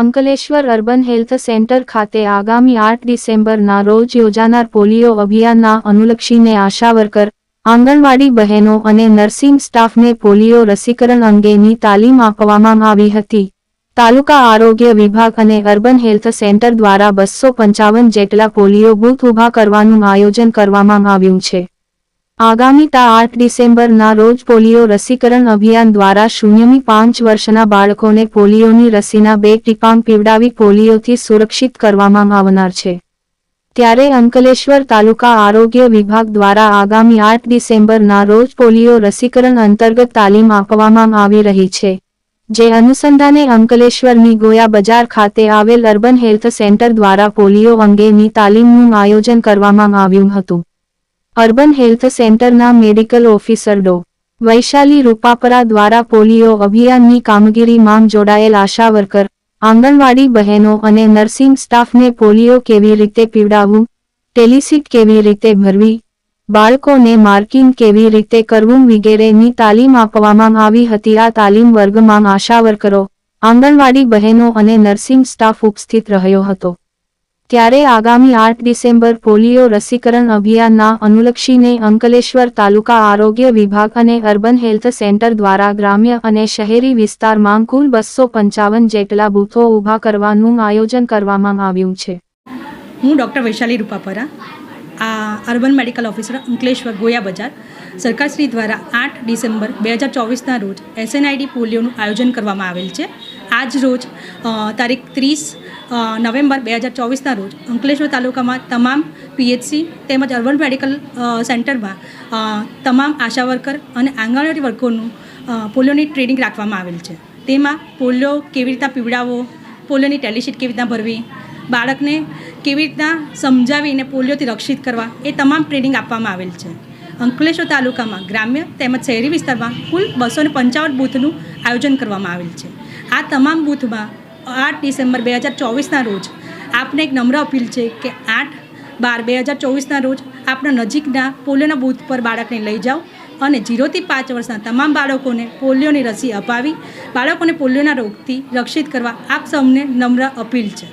Ankleshwar urban health centre ખાતે આગામી આઠ ડિસેમ્બરના રોજ યોજાનાર પોલિયો અભિયાનના અનુલક્ષીને આશા વર્કર આંગણવાડી બહેનો અને નર્સિંગ સ્ટાફને પોલિયો રસીકરણ અંગેની તાલીમ આપવામાં આવી હતી. તાલુકા આરોગ્ય વિભાગ અને અર્બન હેલ્થ સેન્ટર દ્વારા બસો પંચાવન જેટલા પોલિયો બૂથ ઊભા કરવાનું આયોજન કરવામાં આવ્યું છે. આગામી તા આઠ ડિસેમ્બરના રોજ પોલિયો રસીકરણ અભિયાન દ્વારા શૂન્યમી પાંચ વર્ષના બાળકોને પોલિયોની રસીના બે ટીપાં પીવડાવી પોલિયોથી સુરક્ષિત કરવામાં આવનાર છે. ત્યારે અંકલેશ્વર તાલુકા આરોગ્ય વિભાગ દ્વારા આગામી આઠ ડિસેમ્બરના રોજ પોલિયો રસીકરણ અંતર્ગત તાલીમ આપવામાં આવી રહી છે. જે અનુસંધાને અંકલેશ્વરની ગોયા બજાર ખાતે આવેલ અર્બન હેલ્થ સેન્ટર દ્વારા પોલિયો અંગેની તાલીમનું આયોજન કરવામાં આવ્યું હતું. અર્બન હેલ્થ સેન્ટરના મેડિકલ ઓફિસર ડો. વૈશાલી રૂપાપરા દ્વારા પોલિયો અભિયાનની કામગીરીમાં જોડાયેલ આશા વર્કર આંગણવાડી બહેનો અને નર્સિંગ સ્ટાફને પોલિયો કેવી રીતે પીવડાવવું, ટેલિસીટ કેવી રીતે ભરવી, બાળકોને માર્કિંગ કેવી રીતે કરવું વગેરેની તાલીમ આપવામાં આવી હતી. આ તાલીમ વર્ગમાં આશા વર્કરો આંગણવાડી બહેનો અને નર્સિંગ સ્ટાફ ઉપસ્થિત રહ્યો હતો. ત્યારે આગામી આઠ ડિસેમ્બર પોલિયો રસીકરણ અભિયાનના અનુલક્ષીને અંકલેશ્વર તાલુકા આરોગ્ય વિભાગ અને અર્બન હેલ્થ સેન્ટર દ્વારા ગ્રામ્ય અને શહેરી વિસ્તારમાં કુલ બસો પંચાવન જેટલા બૂથો ઊભા કરવાનું આયોજન કરવામાં આવ્યું છે. હું ડૉક્ટર વૈશાલી રૂપાપરા, આ urban medical officer Ankleshwar Goya Bazar. સરકારશ્રી દ્વારા આઠ ડિસેમ્બર બે હજાર ચોવીસના રોજ એસએનઆઈડી પોલિયોનું આયોજન કરવામાં આવેલ છે. આજ રોજ તારીખ ત્રીસ નવેમ્બર બે હજાર ચોવીસના રોજ અંકલેશ્વર તાલુકામાં તમામ પીએચસી તેમજ અર્બન મેડિકલ સેન્ટરમાં તમામ આશા વર્કર અને આંગણવાડી વર્કરોનું પોલિયોની ટ્રેનિંગ રાખવામાં આવેલ છે. તેમાં પોલિયો કેવી રીતના પીવડાવવો, પોલિયોની ટેલિશીટ કેવી રીતના ભરવી, બાળકને કેવી રીતના સમજાવીને પોલિયોથી રક્ષિત કરવા એ તમામ ટ્રેનિંગ આપવામાં આવેલ છે. અંકલેશ્વર તાલુકામાં ગ્રામ્ય તેમજ શહેરી વિસ્તારમાં કુલ બસો પંચાવન બૂથનું આયોજન કરવામાં આવેલ છે. આ તમામ બૂથમાં આઠ ડિસેમ્બર બે હજાર ચોવીસના રોજ આપને એક નમ્ર અપીલ છે કે આઠ બાર બે હજાર ચોવીસના રોજ આપણા નજીકના પોલિયોના બૂથ પર બાળકને લઈ જાઓ અને જીરોથી પાંચ વર્ષના તમામ બાળકોને પોલિયોની રસી અપાવી બાળકોને પોલિયોના રોગથી રક્ષિત કરવા આપ સૌને નમ્ર અપીલ છે.